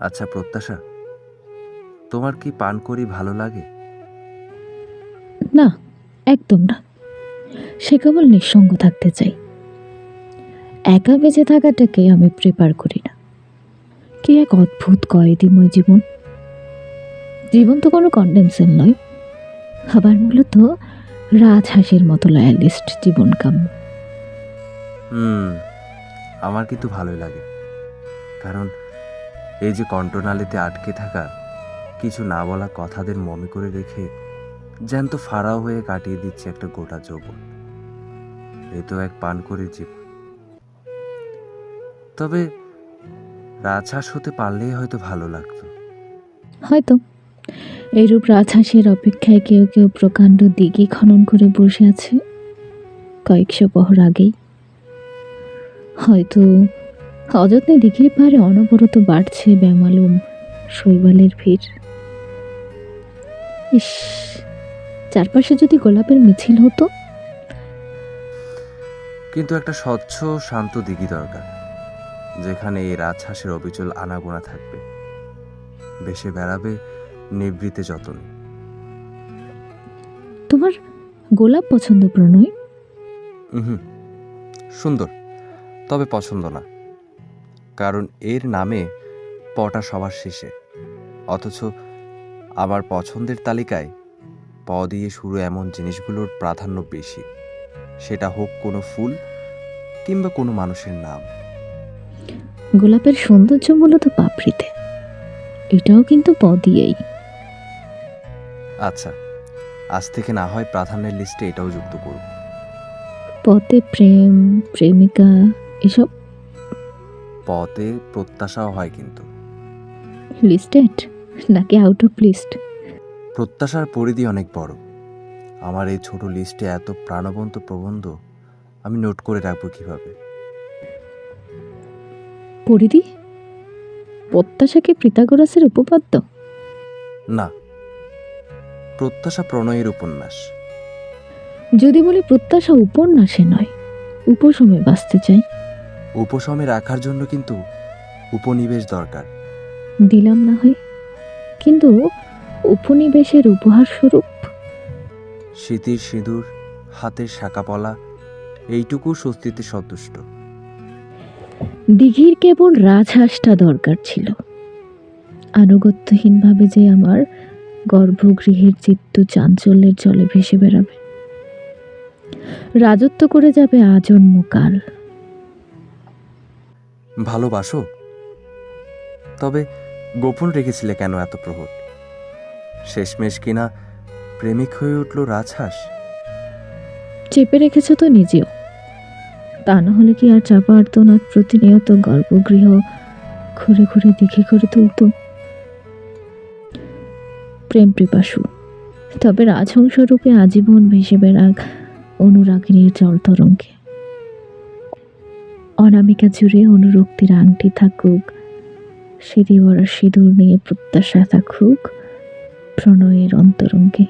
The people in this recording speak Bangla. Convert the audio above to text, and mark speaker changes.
Speaker 1: আচ্ছা প্রত্যাশা তোমার কি পান করি ভালো লাগে?
Speaker 2: না একদম না। সে কেবল নিঃসঙ্গ থাকতে চাই। একা বেঁচে থাকাটাকে আমি প্রিপার করি না। কি এক অদ্ভুত কয়েদিময় জীবন। জীবন তো কোনো কন্ডেন্সেল নয়। আবার মূলত রাজহাঁসের মতো লয়ালিস্ট জীবন কাম্য।
Speaker 1: হুম আমার কিন্তু ভালোই লাগে। কারণ এই যে কণ্ঠনালীতে আটকে থাকা কিছু না বলা কথাদের মনে করে রেখে জ্যান্ত ফাড়াও হয়ে কাটিয়ে দিচ্ছে একটা গোটা যৌবন। এ তো এক পান করে জীবন। তবে রাজহাঁস হতে পারলেই হয়তো ভালো লাগতো।
Speaker 2: হয়তো। এইরূপ রাজহাঁসের অপেক্ষায় কেউ কেউ প্রকাণ্ড দিঘি খনন করে বসে আছে। কয়েকশো পহর আগেই। হয়তো অযত্নে দিঘির পাড়ে অনবরত বাড়ছে ব্যামালুম শৈবালের ভিড়। ইস চারপাশে যদি গোলাপের মিছিল হতো?
Speaker 1: কিন্তু একটা স্বচ্ছ শান্ত দিঘি দরকার যেখানে এই রাজহাঁসের অবিচল আনাগোনা থাকবে। বেশে বেড়াবে নিবৃতে যতন।
Speaker 2: তোমার গোলাপ পছন্দ প্রণয়?
Speaker 1: হুম সুন্দর তবে পছন্দ না। কারণ এর নামে পটা সবার শেষে। অথচ আমার পছন্দের তালিকায় প দিয়ে শুরু এমন জিনিসগুলোর প্রাধান্য বেশি। সেটা হোক কোনো ফুল কিংবা কোনো মানুষের নাম।
Speaker 2: গোলাপের সৌন্দর্য মূলত পাপড়িতে। এটাও কিন্তু প দিয়েই।
Speaker 1: আচ্ছা আজ থেকে না হয় প্রাধান্যের লিস্টে এটাও যুক্ত করব।
Speaker 2: পথে প্রেম প্রেমিকা এসব
Speaker 1: পতে প্রত্যাশাও হয় কিন্তু।
Speaker 2: লিস্টেড? নাকি আউট অফ লিস্ট
Speaker 1: প্রত্যাশার পরিধি অনেক বড়। আমার এই ছোট লিস্টে এত প্রাণবন্ত প্রবন্ধ আমি নোট করে রাখব কীভাবে?
Speaker 2: পরিধি? প্রত্যাশাকে পিতাগোরাসের উপপাদ্য?
Speaker 1: না। প্রত্যাশা প্রণয়ের উপন্যাস।
Speaker 2: যদি বলি প্রত্যাশা উপন্যাসে নয় উপসমে বাঁচতে চাই।
Speaker 1: উপশমে রাখার জন্য কিন্তু উপনিবেশ দরকার।
Speaker 2: দিলাম না হয় কিন্তু উপনিবেশের উপহার স্বরূপ
Speaker 1: স্মৃতির সিঁদুর হাতের শাঁকাপলা এইটুকু স্বস্তিতে সন্তুষ্ট।
Speaker 2: দিঘির কেবল রাজহাঁসটা দরকার ছিল। আনুগত্যহীনভাবে যে আমার গর্ভগৃহের চিত্ত চাঞ্চল্যের জলে ভেসে বেড়াবে। রাজত্ব করে যাবে আজন্মকাল।
Speaker 1: ভালোবাসো? তবে গোপন রেখেছিলে কেন এত প্রহর? শেষমেশ কিনা প্রেমিক হয়ে উঠল রাজহাঁস।
Speaker 2: চেপে রেখেছ তো নিজেও। তা না হলে কি আর চাপা আর্তনাদ প্রতিনিয়ত গর্ভগৃহ ঘুরে ঘুরে দেখে করে তুলত? প্রেম পিপাসু, তবে রাজহংস রূপে আজীবন ভেসে বেড়াক অনুরাগিনীর জল তরঙ্গে অনামিকা জুড়ে অনুরক্তির আংটি থাকুক সিঁড়ি ভরা সিঁদুর নিয়ে প্রত্যাশা থাকুক প্রণয়ের অন্তরঙ্গে।